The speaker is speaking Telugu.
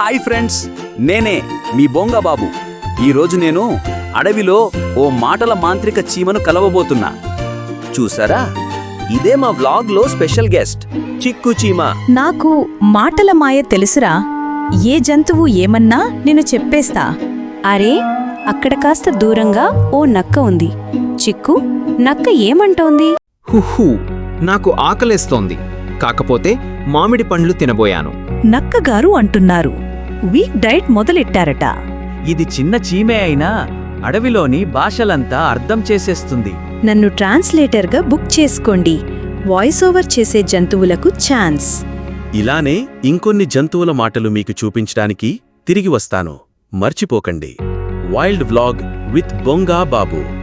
హాయ్ ఫ్రెండ్స్ నేనే మీ బొంగ బాబు. ఈరోజు నేను అడవిలో ఓ మాటల మాంత్రిక చీమను కలవబోతున్నా. చూసారా? ఇదే మా వ్లాగ్లో స్పెషల్ గెస్ట్ చిక్కు చీమ. నాకు మాటల మాయ తెలుసురా? ఏ జంతువు ఏమన్నా నేను చెప్పేస్తా. అరే అక్కడ కాస్త దూరంగా ఓ నక్క ఉంది. చిక్కు నక్క ఏమంటోంది? హుహు నాకు ఆకలేస్తోంది. కాకపోతే మామిడి పండ్లు తినబోయాను. నక్కగారు అంటున్నారు. వీక్ డైట్ మొదలెట్టారట. ఇది చిన్న చీమే అయినా అడవిలోని భాషలంతా అర్థం చేసేస్తుంది. నన్ను ట్రాన్స్లేటర్గా బుక్ చేసుకోండి. వాయిస్ ఓవర్ చేసే జంతువులకు ఛాన్స్. ఇలానే ఇంకొన్ని జంతువుల మాటలు మీకు చూపించడానికి తిరిగి వస్తాను. మర్చిపోకండి. Wild vlog with Bonga Babu.